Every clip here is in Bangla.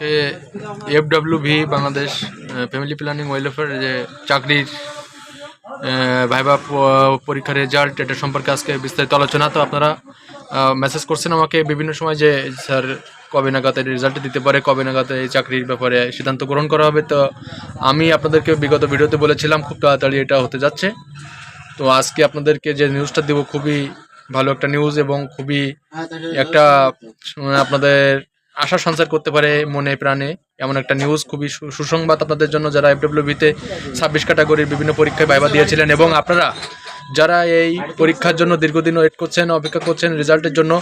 আজকে FW V Bangladesh family planning welfare যে চাকরির ভাইবা পরীক্ষার রেজাল্ট এটা সম্পর্কে আজকে বিস্তারিত আলোচনা। তো আপনারা মেসেজ করছেন আমাকে বিভিন্ন সময় যে, স্যার কবে নাগাদ রেজাল্ট দিতে পারে, কবে নাগাদ এই চাকরির ব্যাপারে সিদ্ধান্ত গ্রহণ করা হবে। তো আমি আপনাদেরকে বিগত ভিডিওতে বলেছিলাম, খুব তাড়াতাড়ি এটা হতে যাচ্ছে। তো আজকে আপনাদেরকে যে নিউজটা দেবো, খুবই ভালো একটা নিউজ এবং খুবই একটা আপনাদের আশা সঞ্চার করতে পারে মনে প্রাণে। এমন একটা নিউজ খুবই সুসংবাদ আপনাদের জন্য যারা এফডব্লিউবিতে ছাব্বিশ ক্যাটাগরির বিভিন্ন পরীক্ষায় ভাইবা দিয়েছিলেন এবং আপনারা যারা এই পরীক্ষার জন্য দীর্ঘদিন ওয়েট করছেন, অপেক্ষা করছেন রেজাল্টের জন্য,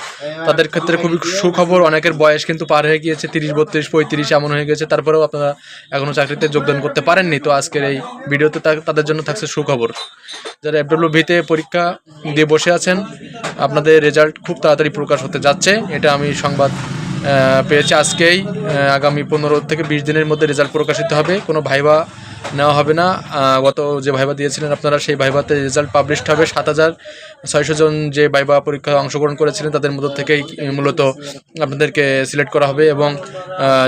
তাদের ক্ষেত্রে খুবই সুখবর। অনেকের বয়স কিন্তু পার হয়ে গিয়েছে, তিরিশ, বত্রিশ, পঁয়ত্রিশ এমন হয়ে গেছে। তারপরেও আপনারা এখনও চাকরিতে যোগদান করতে পারেননি। তো আজকের এই ভিডিওতে তাদের জন্য থাকছে সুখবর। যারা এফডব্লিউ ভিতে পরীক্ষা দিয়ে বসে আছেন, আপনাদের রেজাল্ট খুব তাড়াতাড়ি প্রকাশ হতে যাচ্ছে। এটা আমি সংবাদ পেয়েছি আজকেই। আগামী পনেরো থেকে বিশ দিনের মধ্যে রেজাল্ট প্রকাশিত হবে। কোনো ভাইবা নেওয়া হবে না। গত যে ভাইবা দিয়েছিলেন আপনারা, সেই ভাইবাতে রেজাল্ট পাবলিশড হবে। সাত হাজার ছয়শো জন যে ভাইবা পরীক্ষায় অংশগ্রহণ করেছিলেন, তাদের মধ্য থেকেই মূলত আপনাদেরকে সিলেক্ট করা হবে এবং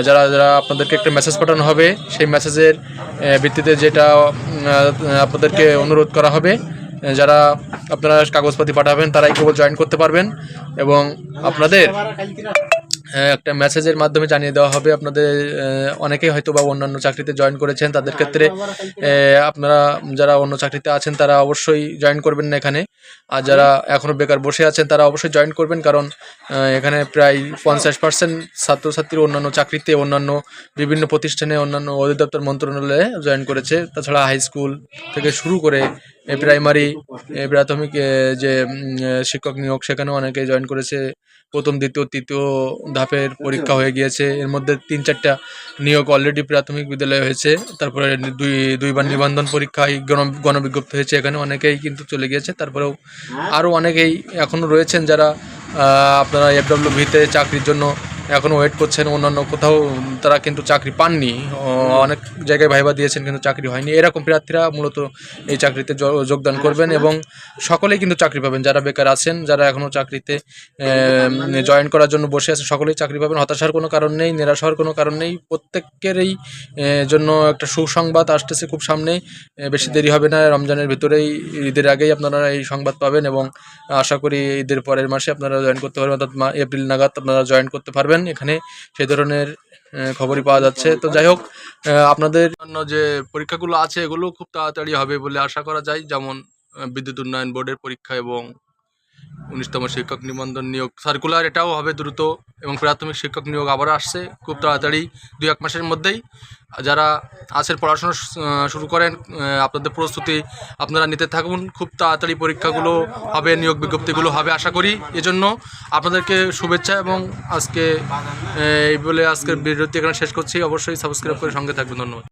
যারা যারা আপনাদেরকে একটা মেসেজ পাঠানো হবে, সেই মেসেজের ভিত্তিতে যেটা আপনাদেরকে অনুরোধ করা হবে, যারা আপনারা কাগজপাতি পাঠাবেন, তারাই কেবল জয়েন করতে পারবেন এবং আপনাদের একটা মেসেজের মাধ্যমে জানিয়ে দেওয়া হবে। আপনাদের অনেকেই হয়তো বা অন্যান্য চাকরিতে জয়েন করেছেন। তাদের ক্ষেত্রে আপনারা যারা অন্য চাকরিতে আছেন তারা অবশ্যই জয়েন করবেন না এখানে। আর যারা এখনও বেকার বসে আছেন তারা অবশ্যই জয়েন করবেন। কারণ এখানে প্রায় পঞ্চাশ পার্সেন্ট ছাত্রছাত্রী অন্যান্য চাকরিতে অন্যান্য বিভিন্ন প্রতিষ্ঠানে অন্যান্য অধিদপ্তর মন্ত্রণালয়ে জয়েন করেছে। তাছাড়া হাই স্কুল থেকে শুরু করে প্রাইমারি প্রাথমিক যে শিক্ষক নিয়োগ, সেখানেও অনেকে জয়েন করেছে। প্রথম, দ্বিতীয়, তৃতীয় ধাপের পরীক্ষা হয়ে গিয়েছে। এর মধ্যে তিন, চারটা নিয়োগ অলরেডি প্রাথমিক বিদ্যালয়ে হয়েছে। তারপরে দুই, দুইবার নিবন্ধন পরীক্ষায় গণ, গণবিজ্ঞপ্তি হয়েছে। এখানে অনেকেই কিন্তু চলে গিয়েছে। তারপরেও আরও অনেকেই এখনও রয়েছেন যারা আপনারা এফডব্লিউ ভিতে চাকরির জন্য এখনও ওয়েট করছেন অন্যান্য কোথাও, তারা কিন্তু চাকরি পাননি। অনেক জায়গায় ভাইবা দিয়েছেন কিন্তু চাকরি হয়নি। এরকম প্রার্থীরা মূলত এই চাকরিতে যোগদান করবেন এবং সকলেই কিন্তু চাকরি পাবেন। যারা বেকার আছেন, যারা এখনও চাকরিতে জয়েন করার জন্য বসে আছেন, সকলেই চাকরি পাবেন। হতাশার কোনো কারণ নেই নিরাশ হওয়ার কোনো কারণ নেই। প্রত্যেকেরই জন্য একটা সুসংবাদ আসতেছে খুব সামনে। বেশি দেরি হবে না, রমজানের ভিতরেই, ঈদের আগেই আপনারা এই সংবাদ পাবেন এবং আশা করি ঈদের পরের মাসে আপনারা জয়েন করতে পারবেন। অর্থাৎ এপ্রিল নাগাদ আপনারা জয়েন করতে পারবেন। এখানে সে ধরনের খবরই পাওয়া যাচ্ছে। তো যাই হোক আপনাদের জন্য যে পরীক্ষাগুলো আছে, এগুলো খুব তাড়াতাড়ি হবে বলে আশা করা যায়। যেমন বিদ্যুৎ উন্নয়ন বোর্ডের পরীক্ষা এবং উনিশতম শিক্ষক নিবন্ধন নিয়োগ সার্কুলার এটাও হবে দ্রুত এবং প্রাথমিক শিক্ষক নিয়োগ আবার আসছে খুব তাড়াতাড়ি দুই এক মাসের মধ্যেই। যারা আছেন পড়াশোনা শুরু করেন আপনাদের প্রস্তুতি আপনারা নিতে থাকুন, খুব তাড়াতাড়ি পরীক্ষাগুলো হবে, নিয়োগ বিজ্ঞপ্তিগুলো হবে আশা করি। এজন্য আপনাদেরকে শুভেচ্ছা এবং আজকে এই বলে আজকের বিরতি এখানে শেষ করছি। অবশ্যই সাবস্ক্রাইব করে সঙ্গে থাকবেন, ধন্যবাদ।